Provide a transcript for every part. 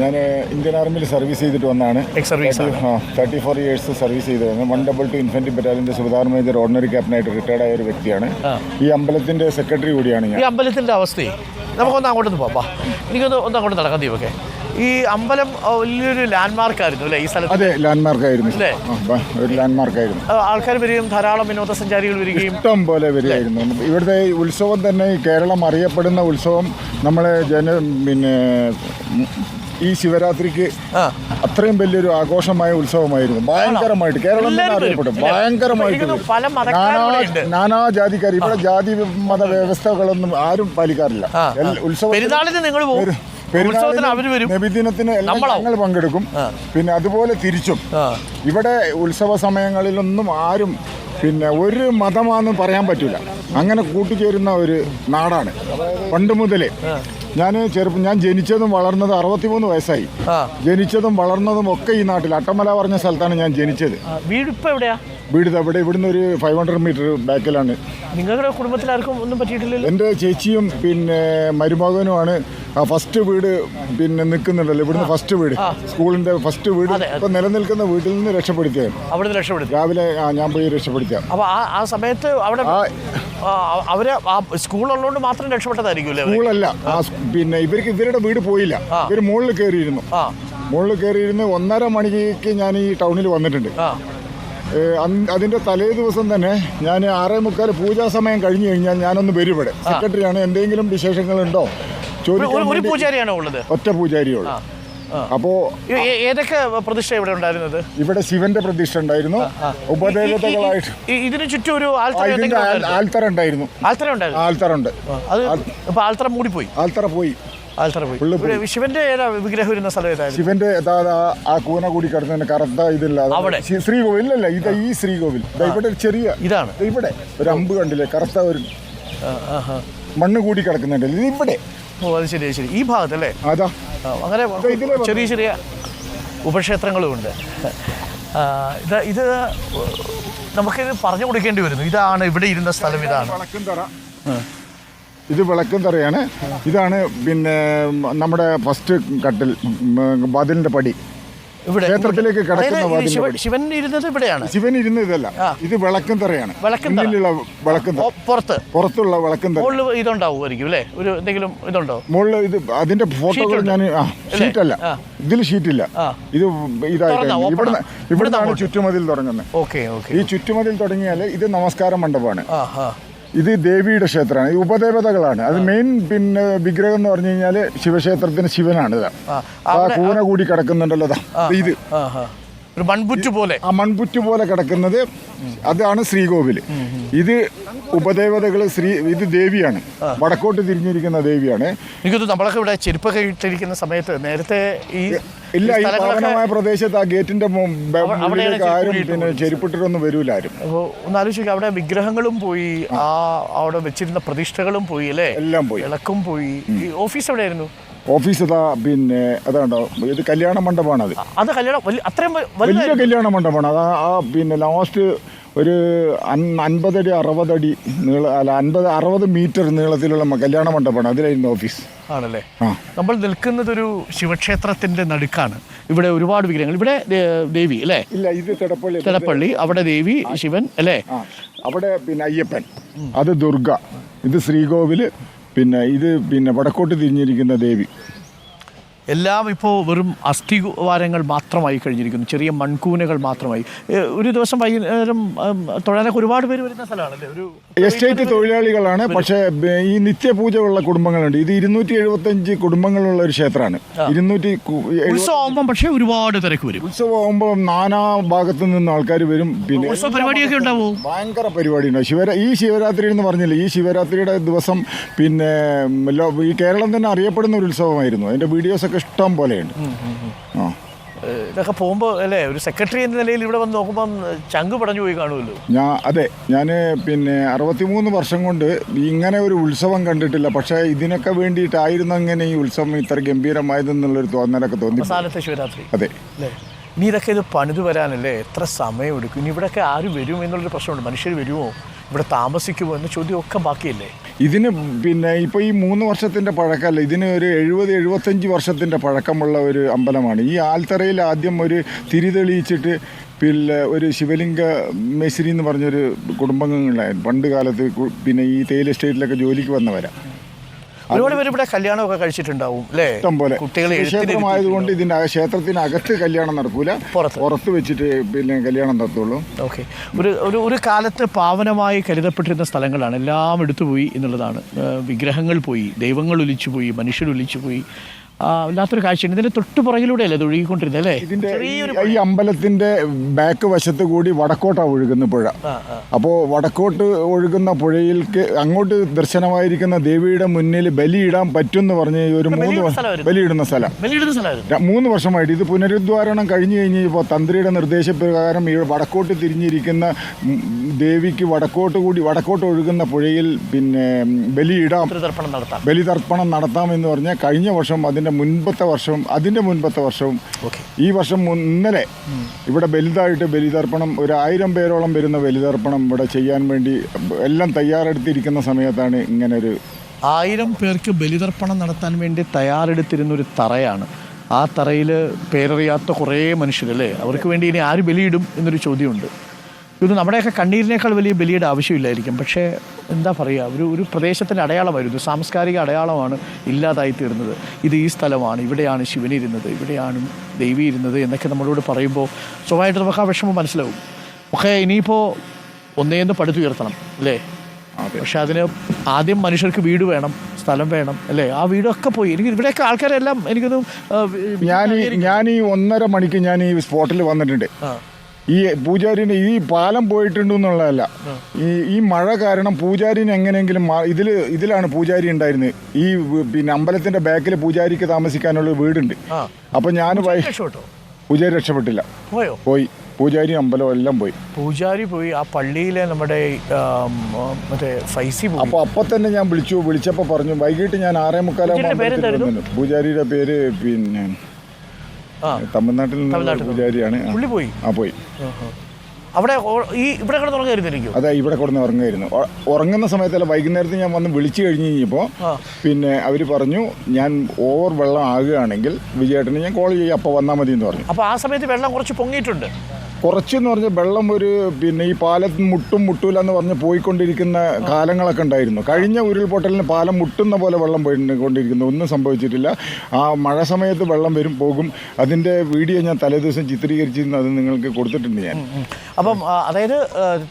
ഞാൻ ഇന്ത്യൻ ആർമിയിൽ സർവീസ് ചെയ്തിട്ട് വന്നാണ്. തേർട്ടി ഫോർ ഇയേഴ്സ് സർവീസ് ചെയ്ത് വന്നത് വൺ ഡബിൾ ടു ഇൻഫൻട്രി ബറ്റാലിയന്റെ സുബാർ മേജർ ഓർഡിനറി ക്യാപ്റ്റനായിട്ട് റിട്ടയർഡ് ആയ ഒരു വ്യക്തിയാണ്. ഈ അമ്പലത്തിന്റെ സെക്രട്ടറി കൂടിയാണ് ഞാൻ. ഈ അമ്പലത്തിന്റെ അവസ്ഥയെ നമുക്കൊന്ന് അങ്ങോട്ട് പോവാ. എനിക്കൊന്ന് ഒന്ന് അങ്ങോട്ട് നടക്കാം ദീപക്കെ ഈ അമ്പലം വലിയൊരു ലാൻഡ്മാർക്ക് ആയിരുന്നു അല്ലേ ഈ സ്ഥലത്ത്? അതെ ലാൻഡ്മാർക്ക് ആയിരുന്നു. അല്ലേ? ഒരു ലാൻഡ്മാർക്ക് ആയിരുന്നു. ആൾക്കാർ വരികയും ധാരാളം വിനോദസഞ്ചാരികൾ വരികയും ഇഷ്ടം പോലെ വരികയായിരുന്നു. ഇവിടുത്തെ ഉത്സവം തന്നെ ഈ കേരളം അറിയപ്പെടുന്ന ഉത്സവം നമ്മളെ ജന പിന്നെ ഈ ശിവരാത്രിക്ക് അത്രയും വലിയൊരു ആഘോഷമായ ഉത്സവമായിരുന്നു. ഭയങ്കരമായിട്ട് കേരളം തന്നെ എല്ലാവരും വരും, അറിയപ്പെടും. ഇല്ലേ? ഭയങ്കരമായിട്ട് എനിക്ക് വരും. പല മതക്കാരും നാനാ ഇവിടെ ജാതിക്കാർ ഇവിടെ ജാതി മത വ്യവസ്ഥകളൊന്നും ആരും പാലിക്കാറില്ല. ഉത്സവം നബിദിനത്തിന് എല്ലാം ഞങ്ങൾ പങ്കെടുക്കും. പിന്നെ അതുപോലെ തിരിച്ചും. ഇവിടെ ഉത്സവ സമയങ്ങളിലൊന്നും ആരും പിന്നെ ഒരു മതമാണെന്ന് പറയാൻ പറ്റില്ല അങ്ങനെ കൂട്ടിച്ചേരുന്ന ഒരു നാടാണ്. പണ്ട് മുതലേ ഞാൻ ചെറുപ്പം ഞാൻ ജനിച്ചതും വളർന്നതും അറുപത്തിമൂന്ന് വയസ്സായി. ജനിച്ചതും വളർന്നതും ഒക്കെ ഈ നാട്ടിൽ അട്ടമല പറഞ്ഞ സ്ഥലത്താണ് ഞാൻ ജനിച്ചത്. വീട് ഇപ്പം എവിടെയാ? വീട് ഇവിടെ ഇവിടുന്ന് ഒരു ഫൈവ് ഹൺഡ്രഡ് മീറ്റർ ബാക്കിലാണ്. നിങ്ങളുടെ കുടുംബത്തിൽ ആർക്കും ഒന്നും പറ്റിയിട്ടില്ല എന്റെ ചേച്ചിയും പിന്നെ മരുമകനുമാണ്. ആ ഫസ്റ്റ് വീട് പിന്നെ നിൽക്കുന്നുണ്ടല്ലോ. ഇവിടുന്ന് ഫസ്റ്റ് വീട്. സ്കൂളിന്റെ ഫസ്റ്റ് വീട് ഇപ്പൊ നിലനിൽക്കുന്ന വീട്ടിൽ നിന്ന് രക്ഷപ്പെടുത്തിയാണ്. അവിടെ രക്ഷപ്പെടുത്തി. രാവിലെ ഞാൻ പോയി രക്ഷപ്പെടുത്തിയ അപ്പോൾ ആ സമയത്ത് അവിടെ അവർ ആ സ്കൂളുള്ളതുകൊണ്ട് മാത്രം രക്ഷപ്പെട്ടതായിരിക്കും സ്കൂളല്ല പിന്നെ ഇവർക്ക് ഇവരുടെ വീട് പോയില്ല. ഇവർ മുകളിൽ കയറിയിരുന്നു. മുകളിൽ കയറിയിരുന്ന് ഒന്നര മണിക്ക് ഞാൻ ഈ ടൗണിൽ വന്നിട്ടുണ്ട്. അതിന്റെ തലേ ദിവസം തന്നെ ഞാൻ ആറേ മുക്കാൽ പൂജാ സമയം കഴിഞ്ഞു കഴിഞ്ഞാൽ ഞാനൊന്ന് വരും ഇവിടെ. സെക്രട്ടറിയാണ് എന്തെങ്കിലും വിശേഷങ്ങളുണ്ടോ? ചോദിക്കാൻ ഒറ്റ പൂജാരിയാണോ അപ്പോ ഏതൊക്കെ പ്രതിഷ്ഠ ഇവിടെ ഉണ്ടായിരുന്നത്? ഇവിടെ ശിവന്റെ പ്രതിഷ്ഠ ഉണ്ടായിരുന്നു. ഉപദേവതകളായിട്ട് ഇതിന് ചുറ്റും ഒരു ആൽത്തറ ഉണ്ടായിരുന്നോ? ആൽത്തറ ഉണ്ടായിരുന്നു. ആൽത്തറ ഉണ്ട് അത് ആൽത്തറ മൂടിപ്പോയി? ആൽത്തറ പോയി. ആൽത്തറ പോയി. ശിവന്റെ വിഗ്രഹം ഇരുന്ന സ്ഥലം ഏതായിരുന്നു? ശിവന്റെ യഥാ ആ- കൂന കൂടി കിടന്നതിന് കറുത്ത ഇതില്ല ശ്രീകോവിലല്ല ശ്രീകോവിൽ അല്ല ഇത് ഈ ശ്രീകോവിൽ. ഇവിടെ ഒരു ചെറിയ ഇതാണ്. ഇവിടെ ഒരു അമ്പ് കണ്ടില്ലേ കറുത്ത ഒരു. മണ്ണ് കൂടി കിടക്കുന്നുണ്ട് ഇവിടെ. ഓ അത് ശരി ശരി. ഈ ഭാഗത്തല്ലേ? അതാ. അങ്ങനെ ചെറിയ ചെറിയ ഉപക്ഷേത്രങ്ങളുമുണ്ട് ഇത് ഇത് നമുക്കിത് പറഞ്ഞു കൊടുക്കേണ്ടി വരുന്നു ഇതാണ് ഇവിടെ ഇരുന്ന സ്ഥലം ഇതാണ് ഇത് വിളക്കുംതറയാണ് ഇതാണ് പിന്നെ നമ്മുടെ ഫസ്റ്റ് കട്ടിൽ വാതിലിന്റെ പടി ഇവിടെ ക്ഷേത്രത്തിലേക്ക് കടക്കുന്ന ശിവൻ ഇരുന്നത് ഇവിടെയാണ്. ശിവൻ ഇരുന്ന് ഇതല്ല. ഇത് വിളക്കും തറയാണ്. മുന്നിലുള്ള വിളക്കുംതറ ഓ, പുറത്ത്. പുറത്തുള്ള വിളക്കുംതറ മുകളിൽ ഇതുണ്ടാവുമായിരിക്കും അല്ലേ? ഒരു എന്തെങ്കിലും ഇതുണ്ടോ? മുകളിൽ ഇത് അതിന്റെ ഫോട്ടോകൾ ഞാൻ ഷീറ്റല്ല. ഇതിൽ ഷീറ്റില്ല. ഇത് ഇതായിട്ട് ഇവിടുന്ന് ഇവിടുന്നാണ് ചുറ്റുമതിൽ തുടങ്ങുന്നത്. Okay okay. ഈ ചുറ്റുമതിൽ തുടങ്ങിയാൽ ഇത് നമസ്കാര മണ്ഡപമാണ്. ഇത് ദേവിയുടെ ക്ഷേത്രമാണ്. ഈ ഉപദേവതകളാണ്. അത് മെയിൻ പിന്നെ വിഗ്രഹം എന്ന് പറഞ്ഞു കഴിഞ്ഞാൽ ശിവക്ഷേത്രത്തിന് ശിവനാണ് ഇതാ. കൂന കൂടി കിടക്കുന്നുണ്ടല്ലോ. ഇത്. ഒരു മൺപുറ്റ് പോലെ. ആ മൺപുറ്റ് പോലെ കിടക്കുന്നത് അതാണ് ശ്രീകോവിൽ ഇത് ഉപദേവതകൾ ശ്രീ ഇത് ദേവിയാണ്. വടക്കോട്ട് തിരിഞ്ഞിരിക്കുന്ന ദേവിയാണ്. എനിക്കൊന്ന് നമ്മളൊക്കെ ഇവിടെ ചെരുപ്പൊക്കെ ഇട്ടിരിക്കുന്ന സമയത്ത് നേരത്തെ ഈ ഇല്ല ഈ പാവനമായ പ്രദേശത്ത് ആ ഗേറ്റിന്റെ ആരും പിന്നെ ചെരുപ്പിട്ടിട്ടൊന്നും വരൂല ആരും അപ്പോൾ ഒന്ന് ആലോചിക്കുക അവിടെ വിഗ്രഹങ്ങളും പോയി ആ. അവിടെ വെച്ചിരുന്ന പ്രതിഷ്ഠകളും പോയി അല്ലേ? എല്ലാം പോയി. ഇളക്കും പോയി. ഓഫീസ് എവിടെയായിരുന്നു? ഓഫീസ് അതാ പിന്നെ അതാണ്ടോ ഇത് കല്യാണ മണ്ഡപമാണ് അത് അത് കല്യാണം വലിയ അത്രയും വലിയ കല്യാണ മണ്ഡപമാണ് അത് ആ- പിന്നെ ലാസ്റ്റ് ഒരു അൻ- അൻപതടി അറുപതടി നീള അല്ല അൻപത് അറുപത് മീറ്റർ നീളത്തിലുള്ള കല്യാണ മണ്ഡപമാണ് അതിലായിരുന്നു ഓഫീസ്. ആണല്ലേ? നമ്മൾ നിൽക്കുന്നത് ഒരു ശിവക്ഷേത്രത്തിന്റെ നടുക്കാണ്. ഇവിടെ ഒരുപാട് വിഗ്രഹങ്ങൾ. ഇവിടെ ദേവി അല്ലേ? ഇല്ല ഇത് തിടപ്പള്ളി തിടപ്പള്ളി അവിടെ ദേവി ശിവൻ അല്ലേ? അവിടെ പിന്നെ അയ്യപ്പൻ. അത് ദുർഗ. ഇത് ശ്രീകോവിൽ പിന്നെ ഇത് പിന്നെ വടക്കോട്ട് തിരിഞ്ഞിരിക്കുന്ന ദേവി. എല്ലാം ഇപ്പോൾ വെറും അസ്ഥിവാരങ്ങൾ മാത്രമായി കഴിഞ്ഞിരിക്കുന്നു. ചെറിയ മൺകൂനകൾ മാത്രമായി. ഒരു ദിവസം വൈകുന്നേരം തൊഴാനൊക്കെ ഒരുപാട് പേര് വരുന്ന സ്ഥലമാണല്ലേ? ഒരു എസ്റ്റേറ്റ് തൊഴിലാളികളാണ് പക്ഷേ ഈ ഈ നിത്യപൂജയുള്ള കുടുംബങ്ങളുണ്ട്. ഇത് ഇരുന്നൂറ്റി എഴുപത്തഞ്ച് കുടുംബങ്ങളുള്ള ഒരു ക്ഷേത്രമാണ്. ഇരുന്നൂറ്റി ഉത്സവമാകുമ്പോൾ പക്ഷേ ഒരുപാട് തിരക്ക് വരും. ഉത്സവമാകുമ്പോൾ നാനാ ഭാഗത്തു നിന്ന് ആൾക്കാർ വരും. പിന്നെ പരിപാടിയൊക്കെ ഉണ്ടാവും? ഭയങ്കര പരിപാടി ഉണ്ടാവും. ശിവരാ ഈ ശിവരാത്രി എന്ന് പറഞ്ഞില്ല ഈ ശിവരാത്രിയുടെ ദിവസം പിന്നെ ഈ കേരളം തന്നെ അറിയപ്പെടുന്ന ഒരു ഉത്സവമായിരുന്നു. അതിന്റെ വീഡിയോസ് ഒക്കെ ഇഷ്ടം പോലെയുണ്ട്. ആ. ഇതൊക്കെ പോകുമ്പോൾ അല്ലേ ഒരു സെക്രട്ടറി എന്ന നിലയിൽ ഇവിടെ വന്ന് നോക്കുമ്പോൾ ചങ്ക് പടഞ്ഞു പോയി കാണുമല്ലോ. ഞാൻ അതെ ഞാൻ പിന്നെ അറുപത്തിമൂന്ന് വർഷം കൊണ്ട് ഇങ്ങനെ ഒരു ഉത്സവം കണ്ടിട്ടില്ല. പക്ഷേ ഇതിനൊക്കെ വേണ്ടിയിട്ടായിരുന്നു അങ്ങനെ ഈ ഉത്സവം ഇത്ര ഗംഭീരമായതെന്നുള്ളൊരു തോന്നലൊക്കെ തോന്നി. അവസാനത്തെ ശിവരാത്രി. അതെ. ഇനി ഇതൊക്കെ ഇത് പണിത് വരാനല്ലേ? എത്ര സമയം എടുക്കും ഇനി ഇവിടെയൊക്കെ ആര് വരും എന്നുള്ളൊരു പ്രശ്നമുണ്ട്. മനുഷ്യർ വരുമോ? ഇവിടെ താമസിക്കുമോ എന്ന ചോദ്യമൊക്കെ ബാക്കിയല്ലേ? ഇതിന് പിന്നെ ഇപ്പോൾ ഈ മൂന്ന് വർഷത്തിന്റെ പഴക്കമല്ല ഇതിന് ഒരു എഴുപത് എഴുപത്തഞ്ച് വർഷത്തിന്റെ പഴക്കമുള്ള ഒരു അമ്പലമാണ്. ഈ ആൽത്തറയിൽ ആദ്യം ഒരു തിരി തെളിയിച്ചിട്ട് പിന്നെ ഒരു ശിവലിംഗ മേശ്രി എന്ന് പറഞ്ഞൊരു കുടുംബങ്ങളുണ്ടായിരുന്നു പണ്ട് കാലത്ത് പിന്നെ ഈ തേയില എസ്റ്റേറ്റിലൊക്കെ ജോലിക്ക് വന്നവരാ. ഒരുപാട് പേര് ഇവിടെ കല്യാണമൊക്കെ കഴിച്ചിട്ടുണ്ടാവും അല്ലേ? ഇഷ്ടംപോലെ കുട്ടികൾ ക്ഷേത്രമായതുകൊണ്ട് ഇതിന്റെ ക്ഷേത്രത്തിനകത്ത് കല്യാണം നടക്കൂല. പുറത്ത്. വെച്ചിട്ട് പിന്നെ കല്യാണം നടത്തുള്ളൂ. ഓക്കെ. ഒരു ഒരു ഒരു കാലത്ത് പാവനമായി കരുതപ്പെട്ടിരുന്ന സ്ഥലങ്ങളാണ്. എല്ലാം എടുത്തുപോയി എന്നുള്ളതാണ്. വിഗ്രഹങ്ങൾ പോയി ദൈവങ്ങൾ ഒലിച്ചു പോയി മനുഷ്യർ ഒലിച്ചു പോയി വല്ലാത്തൊരു കാഴ്ചയാണ് ഇതിന്റെ തൊട്ട് പുറകിലൂടെയല്ലേ ഇത് ഒഴുകിക്കൊണ്ടിരുന്നത് അല്ലേ? ഇതിന്റെ ഈ- അമ്പലത്തിന്റെ ബാക്ക് വശത്ത് കൂടി വടക്കോട്ടാണ് ഒഴുകുന്ന പുഴ. അപ്പോൾ വടക്കോട്ട് ഒഴുകുന്ന പുഴയിലേക്ക് അങ്ങോട്ട് ദർശനമായിരിക്കുന്ന ദേവിയുടെ മുന്നിൽ ബലിയിടാൻ പറ്റും എന്ന് പറഞ്ഞ് ഒരു മൂന്ന് ബലിയിടുന്ന വർഷം സ്ഥലമായിരുന്നു. ബലിയിടുന്ന സ്ഥലം മൂന്ന് വർഷമായിട്ട് ഇത് പുനരുദ്ധാരണം കഴിഞ്ഞു കഴിഞ്ഞപ്പോൾ തന്ത്രിയുടെ നിർദ്ദേശപ്രകാരം ഈ വടക്കോട്ട് തിരിഞ്ഞിരിക്കുന്ന ദേവിക്ക് വടക്കോട്ട് കൂടി വടക്കോട്ട് ഒഴുകുന്ന പുഴയിൽ പിന്നെ ബലിയിടാം. ബലിതർപ്പണം നടത്താം എന്ന് പറഞ്ഞാൽ കഴിഞ്ഞ വർഷം അതിന്റെ മുൻപത്തെ വർഷവും അതിന്റെ മുൻപത്തെ വർഷവും ഈ വർഷം ഇന്നലെ ഇവിടെ വലുതായിട്ട് ബലിതർപ്പണം ഒരു ആയിരം പേരോളം വരുന്ന ബലിതർപ്പണം ഇവിടെ ചെയ്യാൻ വേണ്ടി എല്ലാം തയ്യാറെടുത്തിരിക്കുന്ന സമയത്താണ് ഇങ്ങനെ ഒരു ആയിരം പേർക്ക് ബലിതർപ്പണം നടത്താൻ വേണ്ടി തയ്യാറെടുത്തിരുന്ന ഒരു തറയാണ്. ആ തറയിൽ പേരറിയാത്ത കുറേ മനുഷ്യരല്ലേ? അവർക്ക് വേണ്ടി ഇനി ആര് ബലിയിടും എന്നൊരു ചോദ്യമുണ്ട്. ഇത് നമ്മുടെയൊക്കെ കണ്ണീരിനേക്കാൾ വലിയ ബലിയുടെ ആവശ്യമില്ലായിരിക്കും. പക്ഷേ എന്താ പറയുക ഒരു ഒരു പ്രദേശത്തിന്റെ അടയാളമായിരുന്നു. സാംസ്കാരിക അടയാളമാണ് ഇല്ലാതായി തീർന്നത് ഇത് ഈ സ്ഥലമാണ് ഇവിടെയാണ് ശിവനിരുന്നത് ഇവിടെയാണ് ദേവി ഇരുന്നത് എന്നൊക്കെ നമ്മളോട് പറയുമ്പോൾ സ്വഭാവമായിട്ട് നമുക്ക് ആ വിഷമം മനസ്സിലാവും. ഒക്കെ ഇനിയിപ്പോൾ ഒന്നേന്ന് പടുത്തുയർത്തണം അല്ലേ? പക്ഷെ അതിന് ആദ്യം മനുഷ്യർക്ക് വീട് വേണം സ്ഥലം വേണം അല്ലേ? ആ വീടൊക്കെ പോയി. എനിക്ക് ഇവിടെയൊക്കെ ആൾക്കാരെല്ലാം എനിക്കൊന്നും ഞാൻ ഞാൻ ഈ ഒന്നര മണിക്ക് ഞാൻ ഈ സ്പോട്ടിൽ വന്നിട്ടുണ്ട്. ഈ പൂജാരിന് ഈ പാലം പോയിട്ടുണ്ട് എന്നുള്ളതല്ല ഈ ഈ മഴ കാരണം പൂജാരിന് എങ്ങനെയെങ്കിലും ഇതിൽ ഇതിൽ ഇതിലാണ് പൂജാരി ഉണ്ടായിരുന്നത്. ഈ പിന്നെ അമ്പലത്തിന്റെ ബാക്കിൽ പൂജാരിക്ക് താമസിക്കാനുള്ള വീടുണ്ട്. അപ്പൊ ഞാൻ പൂജാരി രക്ഷപ്പെട്ടില്ല. പോയോ? പോയി. പൂജാരി അമ്പലം എല്ലാം പോയി. പൂജാരി പോയി. ആ പള്ളിയിലെ നമ്മുടെ മറ്റേ ഫൈസി അപ്പൊ അപ്പൊ തന്നെ ഞാൻ വിളിച്ചു വിളിച്ചപ്പോ പറഞ്ഞു വൈകിട്ട് ഞാൻ ആറേ മുക്കാലും മുക്കാലാകുമ്പോൾ പൂജാരിയുടെ പേര് പിന്നെ തമിഴ്നാട്ടിൽ നിന്ന്. പൂജാരിയാണ്. പുള്ളി പോയി? ആ പോയി. അവിടെ ഈ ഇവിടെ കിടന്ന് ഉറങ്ങായിരുന്നിരിക്കും അതെ ഇവിടെ കിടന്ന് ഉറങ്ങായിരുന്നു ഉറങ്ങുന്ന സമയത്തല്ല വൈകുന്നേരത്ത് ഞാൻ വന്ന് വിളിച്ചു കഴിഞ്ഞ് കഴിഞ്ഞപ്പോൾ പിന്നെ അവർ പറഞ്ഞു ഞാൻ ഓവർ വെള്ളം ആകുകയാണെങ്കിൽ വിജയേട്ടന് ഞാൻ കോൾ ചെയ്യാം അപ്പോൾ വന്നാൽ മതി എന്ന് പറഞ്ഞു. അപ്പോൾ ആ സമയത്ത് വെള്ളം കുറച്ച് പൊങ്ങിയിട്ടുണ്ട്. കുറച്ചെന്ന് പറഞ്ഞാൽ വെള്ളം ഒരു പിന്നെ ഈ പാലത്ത് മുട്ടും മുട്ടൂല എന്ന് പറഞ്ഞ് പോയിക്കൊണ്ടിരിക്കുന്ന കാലങ്ങളൊക്കെ ഉണ്ടായിരുന്നു. കഴിഞ്ഞ ഉരുൾപൊട്ടലിന് പാലം മുട്ടുന്ന പോലെ വെള്ളം പോയിക്കൊണ്ടിരിക്കുന്നു. ഒന്നും സംഭവിച്ചിട്ടില്ല. ആ മഴ സമയത്ത് വെള്ളം വരും പോകും. അതിന്റെ വീഡിയോ ഞാൻ തലേദിവസം ചിത്രീകരിച്ചിരുന്നു. അത് നിങ്ങൾക്ക് കൊടുത്തിട്ടുണ്ട് ഞാൻ. അപ്പം അതായത്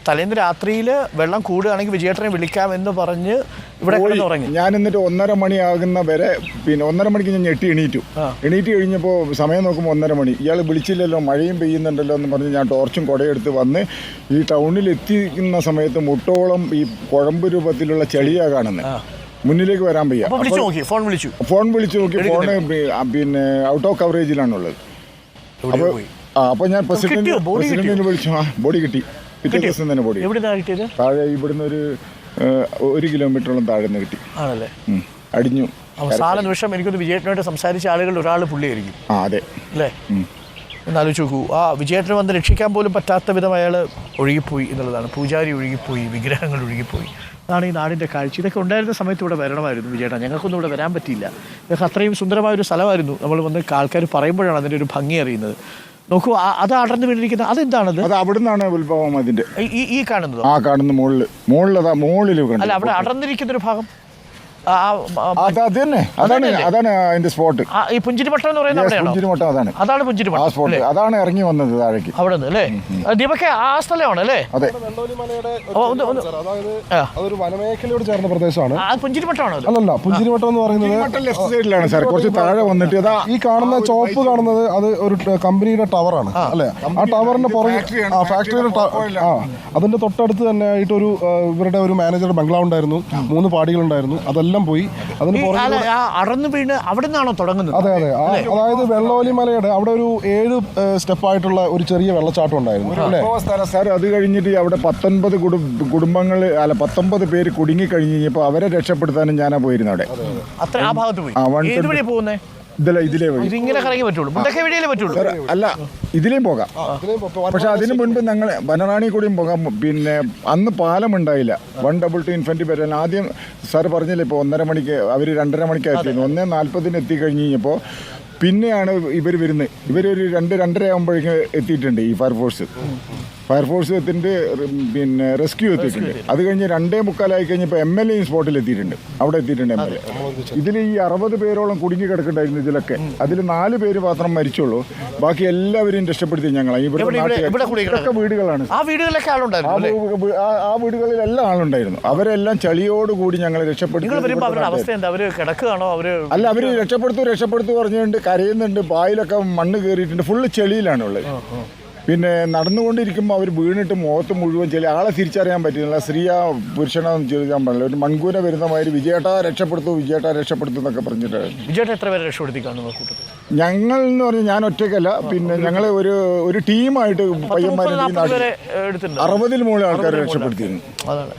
തലേന്ന് രാത്രിയിൽ വെള്ളം കൂടുകയാണെങ്കിൽ വിജയേട്ടനെ വിളിക്കാം എന്ന് പറഞ്ഞ് ഇവിടെ ഞാൻ എന്നിട്ട് ഒന്നര മണിയാകുന്ന വരെ പിന്നെ ഒന്നര മണിക്ക് ഞാൻ ഞെട്ടി എണീറ്റു. എണീറ്റ് കഴിഞ്ഞപ്പോൾ സമയം നോക്കുമ്പോൾ ഒന്നര മണി. ഇയാൾ വിളിച്ചില്ലല്ലോ മഴയും പെയ്യുന്നുണ്ടല്ലോ എന്ന് പറഞ്ഞ് ഞാൻ ടോർച്ചും കുടയെടുത്ത് വന്ന് ഈ ടൗണിൽ എത്തിക്കുന്ന സമയത്ത് മുട്ടോളം ഈ കുഴമ്പ് രൂപത്തിലുള്ള ചെളിയാ കാണുന്നത് മുന്നിലേക്ക് വരാൻ വയ്യ. ഫോൺ വിളിച്ചു ഫോൺ വിളിച്ചു. ഫോൺ നോക്കി ഫോണ് പിന്നെ ഔട്ട് ഓഫ് കവറേജിലാണുള്ളത്. അപ്പോൾ അപ്പോൾ ഞാൻ പ്രസിഡന്റ് പ്രസിഡന്റിന് വിളിച്ചു. ആ ബോഡി കിട്ടി. പിറ്റേ ദിവസം തന്നെ ബോഡി താഴെ ഇവിടുന്ന് ഒരു ഒരു കിലോമീറ്ററോളം താഴെ നിന്ന് കിട്ടി. ആണല്ലേ? അടിഞ്ഞു. അവസാന നിമിഷം എനിക്കൊന്ന് വിജയേട്ടനായിട്ട് സംസാരിച്ച ആളുകൾ ഒരാൾ പുള്ളിയായിരിക്കും. ആ അതെ. അല്ലേ? എന്നാലോചിച്ച് നോക്കൂ. ആ വിജയേട്ടനെ വന്ന് രക്ഷിക്കാൻ പോലും പറ്റാത്ത വിധം അയാൾ ഒഴുകിപ്പോയി എന്നുള്ളതാണ്. പൂജാരി ഒഴുകിപ്പോയി വിഗ്രഹങ്ങൾ ഒഴുകിപ്പോയി. അതാണ് ഈ നാടിന്റെ കാഴ്ച. ഇതൊക്കെ ഉണ്ടായിരുന്ന സമയത്ത് ഇവിടെ വരണമായിരുന്നു വിജയേട്ടൻ ഞങ്ങൾക്കൊന്നും ഇവിടെ വരാൻ പറ്റിയില്ല. ഇതൊക്കെ അത്രയും സുന്ദരമായൊരു സ്ഥലമായിരുന്നു. നമ്മൾ വന്ന് ആൾക്കാർ പറയുമ്പോഴാണ് അതിന്റെ ഒരു ഭംഗി അറിയുന്നത്. നോക്കൂ അത് അടർന്നു വീണിരിക്കുന്നത് അതെന്താണത്? അത് അവിടുന്നാണ് ഉത്ഭവം അതിന്റെ ഈ ഈ കാണുന്നതോ? ആ കാണുന്ന മുകളിൽ മുകളിൽ അതാ മുകളിൽ അല്ല അവിടെ അടർന്നിരിക്കുന്ന ഒരു ഭാഗം? അതാണ്? അതാണ് അതിന്റെ സ്പോട്ട് ആ, ഈ പുഞ്ചിരിമട്ടം എന്ന് പറയുന്നത് പുഞ്ചിരിമട്ടം അതാണ്. അതാണ് ആ പുഞ്ചിരിമട്ടം സ്പോട്ട് അതാണ് ഇറങ്ങി വന്നത് താഴേക്ക്. അവിടെ നിന്ന് അല്ലേ ദീപക്കെ ആ സ്ഥലമാണ് അല്ലേ? അതെ. അതൊരു വനമേഖലയോട് ചേർന്ന പ്രദേശമാണ്. ആ പുഞ്ചിരിമട്ടമാണോ അല്ലല്ല പുഞ്ചിരിമട്ടം എന്ന് പറയുന്നത് ലെഫ്റ്റ് സൈഡിലാണ് സാർ കുറച്ച് താഴെ വന്നിട്ട് അതാ ഈ കാണുന്ന ചോപ്പ് കാണുന്നത് അത് ഒരു കമ്പനിയുടെ ടവറാണ് അല്ലെ? ആ ടവറിന്റെ പുറകെ ആ ഫാക്ടറിയുടെ ആ അതിന്റെ തൊട്ടടുത്ത് തന്നെ ആയിട്ട് ഒരു ഇവരുടെ ഒരു മാനേജർ ബംഗ്ലാവ് ഉണ്ടായിരുന്നു. മൂന്ന് പാടികൾ ഉണ്ടായിരുന്നു അതെല്ലാം പോയി. അതിന് ആ അടർന്നു വീണ് അവിടെ നിന്നാണോ തുടങ്ങുന്നത്? അതെ അതെ. അതായത് അതായത് വെള്ളോലിമലയുടെ അവിടെ ഒരു ഏഴ് സ്റ്റെപ്പ് ആയിട്ടുള്ള ഒരു ചെറിയ വെള്ളച്ചാട്ടം ഉണ്ടായിരുന്നു അല്ലേ? സാർ അത് കഴിഞ്ഞിട്ട് അവിടെ പത്തൊൻപത് കുടുംബങ്ങൾ അല്ല പത്തൊമ്പത് പേര് കുടുങ്ങി കഴിഞ്ഞ് കഴിഞ്ഞപ്പോൾ അവരെ രക്ഷപ്പെടുത്താനും ഞാനാ പോയിരുന്നു അവിടെ. അത്ര ആ ഭാഗത്ത് പോയി. ആ, one ഏത് വഴിയാ പോകുന്നേ? ഇതിലെ ഇതിലേ വഴി. ഇതിങ്ങനെ കറങ്ങി പറ്റുള്ളൂ. മുണ്ടക്കൈ വഴിയിലേ പറ്റുള്ളൂ. സാർ അല്ല ഇതിലേയും പോകാം. പക്ഷെ അതിന് മുൻപ് ഞങ്ങൾ വനറാണി കൂടിയും പോകാം. പിന്നെ അന്ന് പാലം ഉണ്ടായില്ല. വൺ ഡബിൾ ടു ഇൻഫന്റി പറ്റാൻ ആദ്യം സാർ പറഞ്ഞില്ലേ ഇപ്പോൾ ഒന്നര മണിക്ക് അവർ രണ്ടര മണിക്ക് എത്തിയിരുന്നു ഒന്നേ നാൽപ്പതിന് എത്തിക്കഴിഞ്ഞ് കഴിഞ്ഞപ്പോൾ പിന്നെയാണ് ഇവർ വരുന്നത്. ഇവരൊരു രണ്ട് രണ്ടര ആകുമ്പോഴേക്കും എത്തിയിട്ടുണ്ട് ഈ ഫയർഫോഴ്സ്. ഫയർഫോഴ്സ് എത്തിയിട്ട് പിന്നെ റെസ്ക്യൂ എത്തിയിട്ടുണ്ട്. അത് കഴിഞ്ഞ് രണ്ടേ മുക്കാലായി കഴിഞ്ഞപ്പോൾ എം എൽ എയും സ്പോട്ടിൽ എത്തിയിട്ടുണ്ട്. അവിടെ എത്തിയിട്ടുണ്ട് എം എൽ എ ഇതിൽ ഈ അറുപത് പേരോളം കുടുങ്ങി കിടക്കുന്നുണ്ടായിരുന്നു ഇതിലൊക്കെ. അതിൽ നാല് പേര് മാത്രം മരിച്ചുള്ളൂ. ബാക്കി എല്ലാവരെയും രക്ഷപ്പെടുത്തി ഞങ്ങൾ ഇവിടെ വീടുകളാണ്. ആ വീടുകളിലൊക്കെ ആളുണ്ടായിരുന്നു ആ- വീടുകളിലെല്ലാം ആളുണ്ടായിരുന്നു. അവരെല്ലാം ചളിയോട് കൂടി ഞങ്ങൾ രക്ഷപ്പെടുത്തി അല്ല അവർ രക്ഷപ്പെടുത്തു രക്ഷപ്പെടുത്തു പറഞ്ഞുകൊണ്ട് കരയുന്നുണ്ട്. പായലൊക്കെ മണ്ണ് കയറിയിട്ടുണ്ട്. ഫുള്ള് ചെളിയിലാണ് ഉള്ളത് പിന്നെ നടന്നുകൊണ്ടിരിക്കുമ്പോൾ അവർ വീണിട്ട് മുഖത്ത് മുഴുവൻ ചില ആളെ തിരിച്ചറിയാൻ പറ്റുന്നില്ല സ്ത്രീയാ പുരുഷനാന്ന് ചോദിക്കാൻ പറ്റില്ല. ഒരു മൺകൂന വരുന്ന മാതിരി വിജയേട്ടാ രക്ഷപ്പെടുത്തു വിജയേട്ടാ രക്ഷപ്പെടുത്തു എന്നൊക്കെ പറഞ്ഞിട്ട്. വിജയേട്ട എത്ര പേരെ രക്ഷപ്പെടുത്തി ഞങ്ങൾ എന്ന് പറഞ്ഞാൽ ഞാൻ ഒറ്റയ്ക്കല്ല. പിന്നെ ഞങ്ങൾ ഒരു ഒരു ടീമായിട്ട് എടുത്തിട്ടുണ്ട്. അറുപതിൽ മുകളിൽ ആൾക്കാരെ രക്ഷപ്പെടുത്തിയിരുന്നു. അതാണ്.